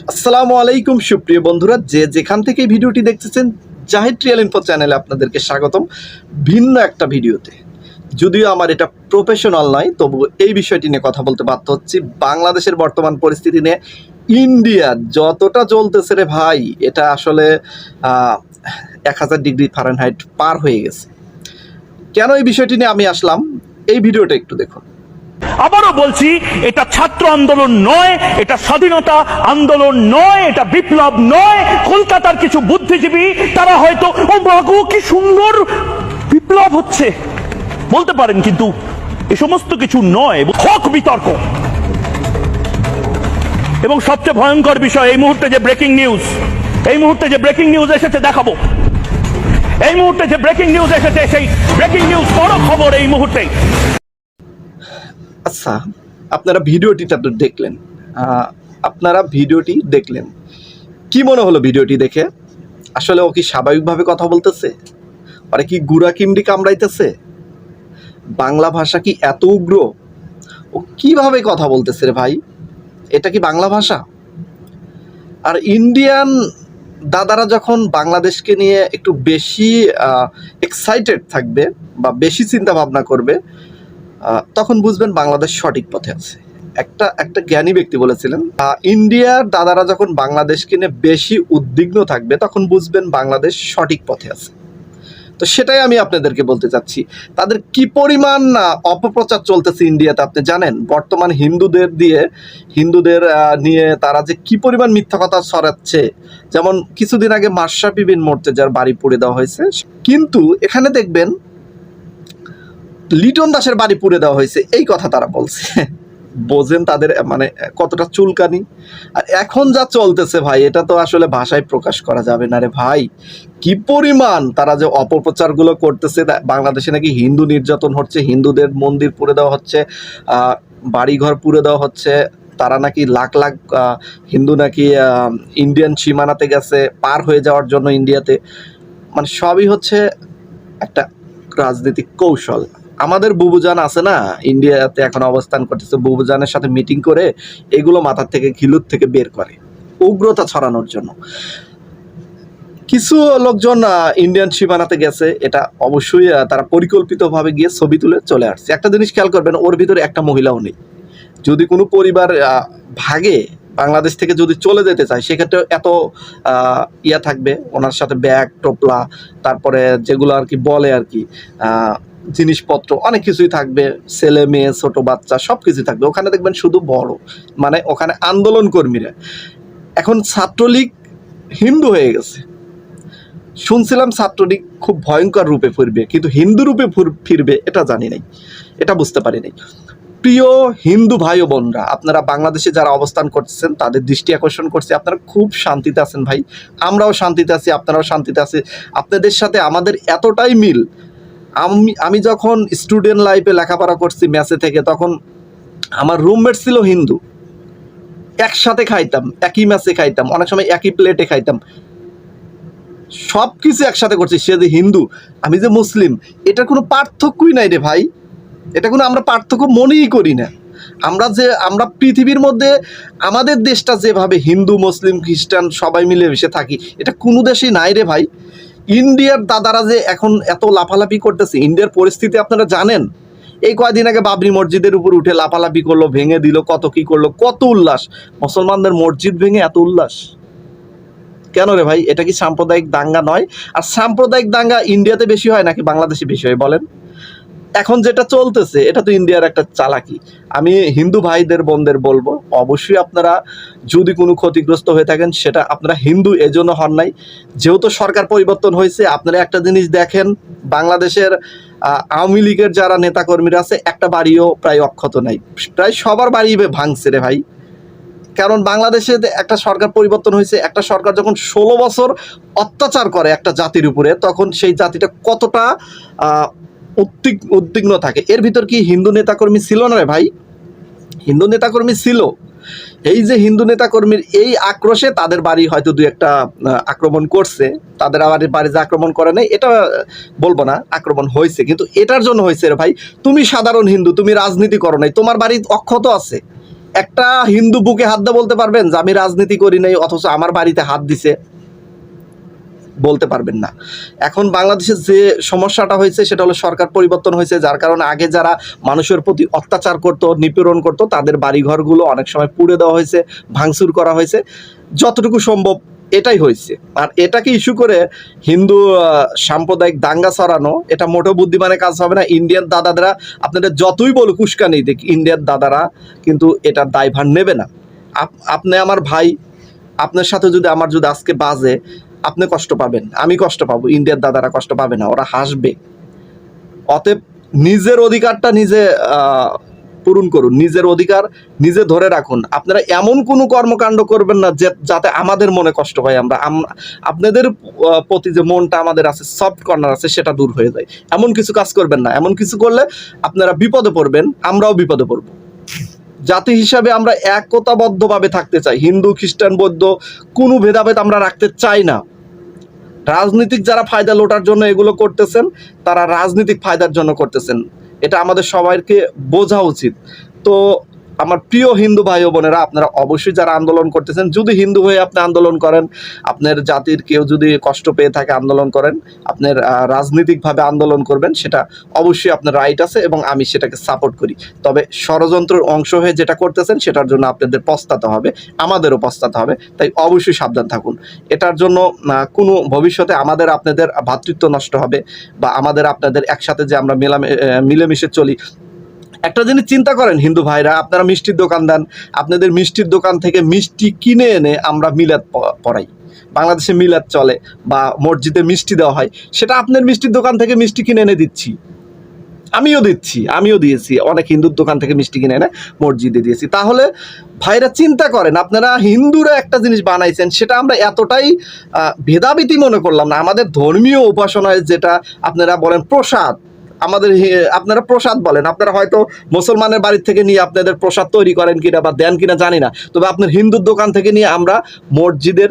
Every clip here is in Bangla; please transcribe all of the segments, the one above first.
আসসালামু আলাইকুম, সুপ্রিয় বন্ধুরা। যে যেখান থেকে ভিডিওটি দেখতেছেন, জাহিদ ট্রিয়াল ইনফো চ্যানেলে আপনাদেরকে স্বাগতম। ভিন্ন একটা ভিডিওতে। যদিও আমার এটা প্রফেশনাল নয় তবু এই বিষয়টি নিয়ে কথা বলতে বাধ্য হচ্ছি। বাংলাদেশের বর্তমান পরিস্থিতি নিয়ে ইন্ডিয়া যতটা চলতেছে রে ভাই, এটা আসলে এক হাজার ডিগ্রি ফারেনহাইট পার হয়ে গেছে। কেন এই বিষয়টি নিয়ে আমি আসলাম? এই ভিডিওটা একটু দেখুন। আবারও বলছি, এটা ছাত্র আন্দোলন নয়, এটা স্বাধীনতা আন্দোলন নয়, এটা বিপ্লব নয়, কলকাতার কিছু বুদ্ধিজীবী, তারা হয়তো, ও বাগু কি সুন্দর বিপ্লব হচ্ছে। বলতে পারেন কিন্তু, এ সমস্ত কিছু নয় হক বিতর্ক। এবং সবচেয়ে ভয়ঙ্কর বিষয়, এই মুহূর্তে যে ব্রেকিং নিউজ, এই মুহূর্তে যে ব্রেকিং নিউজ এসেছে, দেখাবো। এই মুহূর্তে যে ব্রেকিং নিউজ এসেছে, সেই ব্রেকিং নিউজ বড় খবর এই মুহূর্তে আচ্ছা আপনারা ভিডিওটি তো দেখলেন। আপনারা ভিডিওটি দেখলেন। কি মনে হলো ভিডিওটি দেখে? আসলে ও কি স্বাভাবিকভাবে কথা বলতেছে? আরে কি গুড়া কিমড়ি কামড়াইতেছে? বাংলা ভাষা কি এত উগ্র? ও কীভাবে কথা বলতেছে রে ভাই? এটা কি বাংলা ভাষা? আর ইন্ডিয়ান দাদারা যখন বাংলাদেশকে নিয়ে একটু বেশি এক্সাইটেড থাকবে বা বেশি চিন্তা ভাবনা করবে তখন বুঝবেন বাংলাদেশ সঠিক পথে আছে। একটা একটা জ্ঞানী ব্যক্তি বলেছিলেন ইন্ডিয়ার দাদারা যখন বাংলাদেশকে নিয়ে বেশি উদ্বিগ্ন থাকবে তখন বুঝবেন বাংলাদেশ সঠিক পথে আছে। তো সেটাই আমি আপনাদেরকে বলতে চাচ্ছি তাদের কি পরিমাণ আহ, অপপ্রচার চলতেছে ইন্ডিয়াতে আপনি জানেন? বর্তমান হিন্দুদের দিয়ে হিন্দুদের নিয়ে তারা যে কি পরিমাণ মিথ্যা কথা ছড়াচ্ছে যেমন কিছুদিন আগে মার্শাপি বিন মোর্তেজার বাড়ি পুড়ে দেওয়া হয়েছে। কিন্তু এখানে দেখবেন লিটন দাসের বাড়ি পুড়ে দেওয়া হয়েছে, এই কথা তারা বলছে। বোঝেন তাদের মানে কতটা চুলকানি। আর এখন যা চলতেছে ভাই, এটা তো আসলে ভাষায় প্রকাশ করা যাবে না রে ভাই। কি পরিমাণ তারা যে অপপ্রচারগুলো করতেছে বাংলাদেশে নাকি হিন্দু নির্যাতন হচ্ছে, হিন্দুদের মন্দির পুড়ে দেওয়া হচ্ছে বাড়িঘর পুড়ে দেওয়া হচ্ছে, তারা নাকি লাখ লাখ হিন্দু নাকি ইন্ডিয়ান সীমানাতে গেছে, পার হয়ে যাওয়ার জন্য ইন্ডিয়াতে। মানে সবই হচ্ছে একটা রাজনৈতিক কৌশল। আমাদের বুবুজান আছে না, ইন্ডিয়াতে এখন অবস্থান করতেছে, বুবুজানের সাথে মিটিং করে এগুলো মাথার থেকে, খিলুর থেকে বের করে, উগ্রতা ছড়ানোর জন্য। কিছু লোকজন ইন্ডিয়ান সীমানাতে গেছে, এটা অবশ্যই তারা পরিকল্পিতভাবে গিয়ে ছবি তুলে চলে আসছে। একটা জিনিস খেয়াল করবেন, ওর ভিতরে একটা মহিলাও নেই। যদি কোনো পরিবার ভাগে বাংলাদেশ থেকে যদি চলে যেতে চায়, সেক্ষেত্রে এত ইয়া থাকবে, ওনার সাথে ব্যাগ, টোপলা, তারপরে যেগুলো আর কি বলে আর কি জিনিসপত্র, অনেক কিছুই থাকবে, ছেলে, মেয়ে, ছোট, বাচ্চা সব কিছুই থাকবে। ওখানে দেখবেন শুধু বড় মানে ওখানে আন্দোলন কর্মীরা। এখন ছাত্রলীগ হিন্দু হয়ে গেছে। শুনছিলাম ছাত্রলীগ খুব ভয়ঙ্কর রূপে ফিরবে, কিন্তু হিন্দু রূপে ফিরবে, এটা জানি নাই। এটা বুঝতে পারি নাই। প্রিয় হিন্দু ভাই ও বোনরা আপনারা বাংলাদেশে যারা অবস্থান করতেছেন, তাদের দৃষ্টি আকর্ষণ করছে। আপনারা খুব শান্তিতে আছেন ভাই। আমরাও শান্তিতে আছি, আপনারাও শান্তিতে আছি। আপনাদের সাথে আমাদের এতটাই মিল আমি আমি যখন স্টুডেন্ট লাইফে লেখাপড়া করছি ম্যাচে থেকে, তখন আমার রুমমেট ছিল হিন্দু। একসাথে খাইতাম, একই ম্যাচে খাইতাম, অনেক সময় একই প্লেটে খাইতাম। সব কিছু একসাথে করছি, সে যে হিন্দু, আমি যে মুসলিম, এটার কোনো পার্থক্যই নাই রে ভাই। এটা কোনো আমরা পার্থক্য মনেই করি না। আমরা যে, আমরা পৃথিবীর মধ্যে, আমাদের দেশটা যেভাবে হিন্দু, মুসলিম, খ্রিস্টান সবাই মিলে মিশে থাকি, এটা কোনো দেশেই নাই রে ভাই। ইন্ডিয়ার দাদারা যে এখন এত লাফালাফি করতেছে, ইন্ডিয়ার পরিস্থিতি আপনারা জানেন? এই কয়দিন আগে বাবরি মসজিদের উপর উঠে লাফালাফি করল, ভেঙে দিল, কত কি করল, কত উল্লাস। মুসলমানদের মসজিদ ভেঙে এত উল্লাস। কেন রে ভাই? এটা কি সাম্প্রদায়িক দাঙ্গা নয়? আর সাম্প্রদায়িক দাঙ্গা ইন্ডিয়াতে বেশি হয় নাকি বাংলাদেশে বেশি হয়, বলেন? এখন যেটা চলতেছে, এটা তো ইন্ডিয়ার একটা চালাকি। আমি হিন্দু ভাইদের, বোনদের বলব, অবশ্যই আপনারা যদি কোনো ক্ষতিগ্রস্ত হয়ে থাকেন, সেটা আপনারা হিন্দু, এজন্য হন নাই। যেহেতু সরকার পরিবর্তন হয়েছে, আপনারা একটা জিনিস দেখেন, বাংলাদেশের আওয়ামী লীগের যারা নেতাকর্মীরা আছে, একটা বাড়িও প্রায় অক্ষত নাই। প্রায় সবার বাড়ি ভাঙছে রে ভাই। কারণ বাংলাদেশে একটা সরকার পরিবর্তন হয়েছে, একটা সরকার যখন ষোলো বছর অত্যাচার করে একটা জাতির উপরে, তখন সেই জাতিটা কতটা উদ্বিগ, উদ্বিগ্ন থাকে। এর ভিতর কি হিন্দু নেতাকর্মী ছিল না রে ভাই? হিন্দু নেতাকর্মী ছিল। এই যে হিন্দু নেতাকর্মীর এই আক্রোশে তাদের বাড়ি হয়তো দুই একটা আক্রমণ করছে। তাদের আবার বাড়ি যে আক্রমণ করে নাই, এটা বলব না, আক্রমণ হয়েছে। কিন্তু এটার জন্য হয়েছে রে ভাই, তুমি সাধারণ হিন্দু, তুমি রাজনীতি করো নাই, তোমার বাড়ি অক্ষত আছে। একটা হিন্দু বুকে হাত দিয়ে বলতে পারবেন যে, আমি রাজনীতি করি নাই, অথচ আমার বাড়িতে হাত দিছে। বলতে পারবেন না। এখন বাংলাদেশের যে সমস্যাটা হয়েছে, সেটা হলো সরকার পরিবর্তন হয়েছে, যার কারণে আগে যারা মানুষের প্রতি অত্যাচার করতো, নিপীড়ন করতো, তাদের বাড়িঘরগুলো অনেক সময় পুড়ে দেওয়া হয়েছে, ভাঙচুর করা হয়েছে। যতটুকু সম্ভব এটাই হয়েছে। আর এটাকে ইস্যু করে হিন্দু সাম্প্রদায়িক দাঙ্গা ছড়ানো, এটা মোটেও বুদ্ধিমানের কাজ হবে না। ইন্ডিয়ান দাদারা আপনাদের যতই বলুক উস্কানি দেখ ইন্ডিয়ান দাদারা কিন্তু এটার দায়ভার নেবে না। আপনি আমার ভাই, আপনার সাথে যদি আমার যদি আজকে বাজে আপনি কষ্ট পাবেন, আমি কষ্ট পাবো, ইন্ডিয়ার দাদারা কষ্ট পাবে না, ওরা হাসবে। অতএব নিজের অধিকারটা নিজে পূরণ করুন, নিজের অধিকার নিজে ধরে রাখুন। আপনারা এমন কোনো কর্মকাণ্ড করবেন না যে, যাতে আমাদের মনে কষ্ট হয় আমরা। আপনাদের প্রতি যে মনটা আমাদের আছে সফট কর্নার আছে, সেটা দূর হয়ে যায়। এমন কিছু কাজ করবেন না। এমন কিছু করলে আপনারা বিপদে পড়বেন, আমরাও বিপদে পড়ব। জাতি হিসাবে আমরা একতাবদ্ধভাবে থাকতে চাই। হিন্দু, খ্রিস্টান, বৌদ্ধ, কোনো ভেদাভেদ আমরা রাখতে চাই না। রাজনৈতিক যারা ফায়দা লোটার জন্য এগুলো করতেছেন, তারা রাজনৈতিক ফায়দার জন্য করতেছেন। এটা আমাদের সবাইকে বোঝা উচিত। তো আমার প্রিয় হিন্দু ভাই বোনেরা, আপনারা অবশ্যই যারা আন্দোলন করতেছেন, যদি হিন্দু হয়ে আপনি আন্দোলন করেন, আপনার জাতির কেউ যদি কষ্ট পেয়ে থাকে আন্দোলন করেন, আপনার রাজনৈতিকভাবে আন্দোলন করবেন, সেটা অবশ্যই আপনার রাইট আছে এবং আমি সেটাকে সাপোর্ট করি। তবে ষড়যন্ত্রের অংশ হয়ে যেটা করতেছেন, সেটার জন্য আপনাদের পস্তাতে হবে, আমাদেরও পস্তাতে হবে, তাই অবশ্যই সাবধান থাকুন। এটার জন্য কোনো ভবিষ্যতে আমাদের আপনাদের ভ্রাতৃত্ব নষ্ট হবে বা আমাদের আপনাদের একসাথে যে আমরা মেলামে মিলেমিশে চলি একটা জিনিস চিন্তা করেন, হিন্দু ভাইরা, আপনারা মিষ্টির দোকান দেন, আপনাদের মিষ্টির দোকান থেকে মিষ্টি কিনে এনে আমরা মিলাদ পড়াই। বাংলাদেশে মিলাদ চলে বা মসজিদে মিষ্টি দেওয়া হয়, সেটা আপনার মিষ্টির দোকান থেকে মিষ্টি কিনে এনে দিচ্ছি। আমিও দিচ্ছি, আমিও দিয়েছি, অনেক হিন্দুর দোকান থেকে মিষ্টি কিনে এনে মসজিদে দিয়েছি। তাহলে ভাইরা চিন্তা করেন, আপনারা হিন্দুরা একটা জিনিস বানাইছেন, সেটা আমরা এতটাই ভেদাভেদি মনে করলাম না, আমাদের ধর্মীয় উপাসনায় যেটা আপনারা বলেন প্রসাদ আমাদের আপনারা প্রসাদ বলেন। আপনারা হয়তো মুসলমানের বাড়ির থেকে নিয়ে আপনাদের প্রসাদ তৈরি করেন কিনা বা দেন কিনা জানি না। তবে আপনার হিন্দুর দোকান থেকে নিয়ে আমরা মসজিদের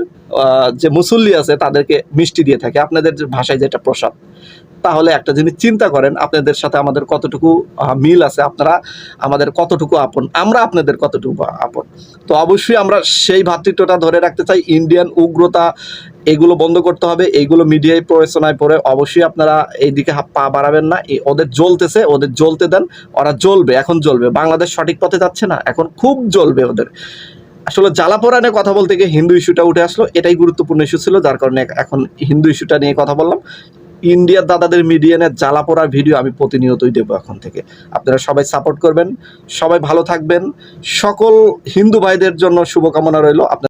যে মুসল্লি আছে তাদেরকে মিষ্টি দিয়ে থাকি। আপনাদের ভাষায় যেটা প্রসাদ, তাহলে একটা জিনিস চিন্তা করেন, আপনাদের সাথে আমাদের কতটুকু মিল আছে, আপনারা আমাদের কতটুকু আপন, আমরা আপনাদের কতটুকু আপন। তো অবশ্যই আমরা সেই ভ্রাতৃত্বটা ধরে রাখতে চাই। ইন্ডিয়ান উগ্রতা এগুলো বন্ধ করতে হবে এইগুলো মিডিয়ায় প্রয়োজনায় পড়ে অবশ্যই আপনারা এইদিকে পা বাড়াবেন না। ওদের জ্বলতেছে, ওদের জ্বলতে দেন, ওরা জ্বলবে, এখন জ্বলবে। বাংলাদেশ সঠিক পথে যাচ্ছে না, এখন খুব জ্বলবে ওদের। আসলে জ্বালাপোড়া নিয়ে কথা বলতে গিয়ে হিন্দু ইস্যুটা উঠে আসলো, এটাই গুরুত্বপূর্ণ ইস্যু ছিল, যার কারণে এখন হিন্দু ইস্যুটা নিয়ে কথা বললাম। ইন্ডিয়ার দাদাদের মিডিয়ানের জ্বালাপোড়ার ভিডিও আমি প্রতিনিয়তই দেবো এখন থেকে। আপনারা সবাই সাপোর্ট করবেন, সবাই ভালো থাকবেন, সকল হিন্দু ভাইদের জন্য শুভকামনা রইল। আপনার